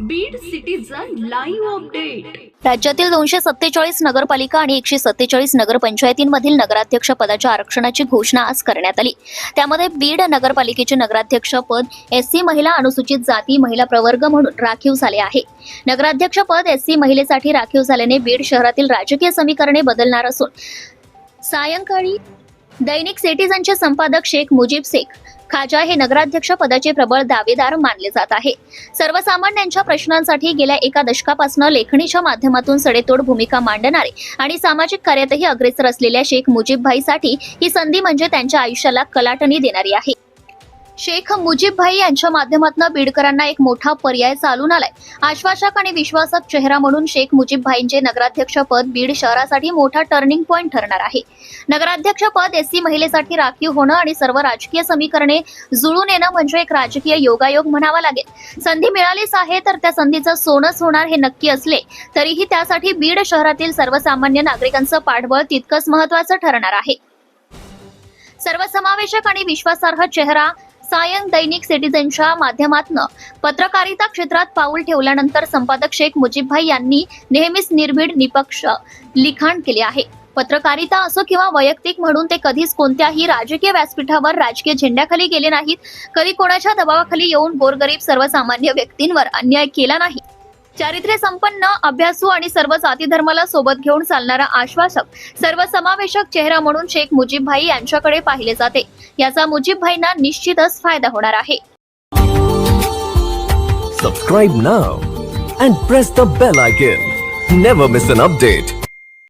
Beed citizen live update. राज्यातील दोनशे सत्तेचाळीस नगरपालिका आणि एकशे सत्तेचाळीस नगरपंचायतींमधील नगराध्यक्ष पदाच्या आरक्षणाची घोषणा आज करण्यात आली. त्यामध्ये बीड नगरपालिकेचे नगराध्यक्ष पद एस सी महिला अनुसूचित जाती महिला प्रवर्ग म्हणून राखीव झाले आहे. नगराध्यक्ष पद एस सी महिलेसाठी राखीव झाल्याने बीड शहरातील राजकीय समीकरणे बदलणार असून सायंकाळी दैनिक सिटीजनचे संपादक शेख मुजीब शेख खाजा हे नगराध्यक्ष पदाचे प्रबळ दावेदार मानले जात आहे. सर्वसामान्यांच्या प्रश्नांसाठी गेल्या एका दशकापासून लेखणीच्या माध्यमातून सडेतोड भूमिका मांडणारे आणि सामाजिक कार्यातही अग्रेसर असलेल्या शेख मुजीबभाईसाठी ही संधी म्हणजे त्यांच्या आयुष्याला कलाटणी देणारी आहे. शेख मुजीबभाई यांच्या माध्यमातून बीडकरांना एक मोठा पर्याय चालून आलाय. आश्वासक आणि विश्वासक चेहरा म्हणून शेख मुजीबभाईंचे नगराध्यक्ष पद बीड शहरासाठी मोठा टर्निंग पॉइंट ठरणार आहे. नगराध्यक्ष पद एससी महिलेसाठी राखीव होणं आणि सर्व राजकीय समीकरणे जुळून येणं म्हणजे एक राजकीय योगायोग म्हणावा लागेल. संधी मिळालीच आहे तर त्या संधीचं सोनच होणार हे नक्की असले तरीही त्यासाठी बीड शहरातील सर्वसामान्य नागरिकांचं पाठबळ तितकंच महत्वाचं ठरणार आहे. सर्वसमावेशक आणि विश्वासार्ह चेहरा सायन दैनिक सिटीजनच्या माध्यमातून पत्रकारिता क्षेत्रात पाऊल ठेवल्यानंतर संपादक शेख मुजीबभाई यांनी नेहमीच निर्भीड निपक्ष लिखाण केले आहे. पत्रकारिता असो किंवा वैयक्तिक म्हणून ते कधीच कोणत्याही राजकीय व्यासपीठावर राजकीय झेंड्याखाली गेले नाहीत. कधी कोणाच्या दबावाखाली येऊन गोरगरीब सर्वसामान्य व्यक्तींवर अन्याय केला नाही. चारित्र्य संपन्न अभ्यासू आणि सर्व जाती धर्माला सोबत घेऊन चालणारा आश्वासक सर्वसमावेशक चेहरा म्हणून शेख मुजीबभाई यांच्याकडे पाहिले जाते. याचा मुजीबभाईंना निश्चितच फायदा होणार आहे. Subscribe now and press the bell icon never miss an update